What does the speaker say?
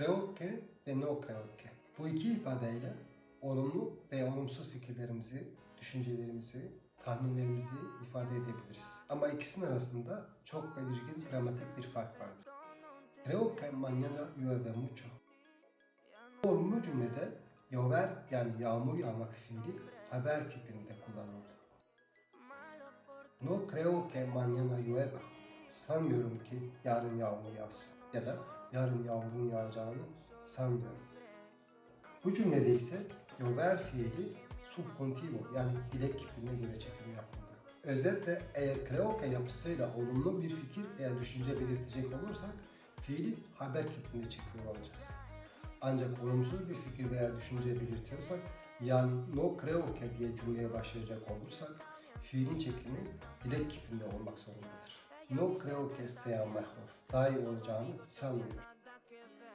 creo que ve no creo que. Bu iki ifadeyle olumlu ve olumsuz fikirlerimizi, düşüncelerimizi, tahminlerimizi ifade edebiliriz. Ama ikisinin arasında çok belirgin gramatik bir fark vardır. Creo que mañana llueve mucho. Olumlu cümlede llover yani yağmur yağmak fiili haber kipinde kullanılır. No creo que mañana llueva. Sanmıyorum ki yarın yağmur yağsın. Ya da yarın yağmurun yağacağını sanmıyorum. Bu cümlede ise llover fiili subcontivo yani dilek kipine göre çekim yapıldı. Özetle eğer creo que yapısıyla olumlu bir fikir veya düşünce belirtecek olursak fiili haber kipinde çekiyor olacağız. Ancak olumsuz bir fikir veya düşünce belirtiyorsak yani no creo que diye cümleye başlayacak olursak fiilin çekimi dilek kipinde olmak zorundadır. No creo que sea mejor. Daha iyi olacağını sanmıyorum.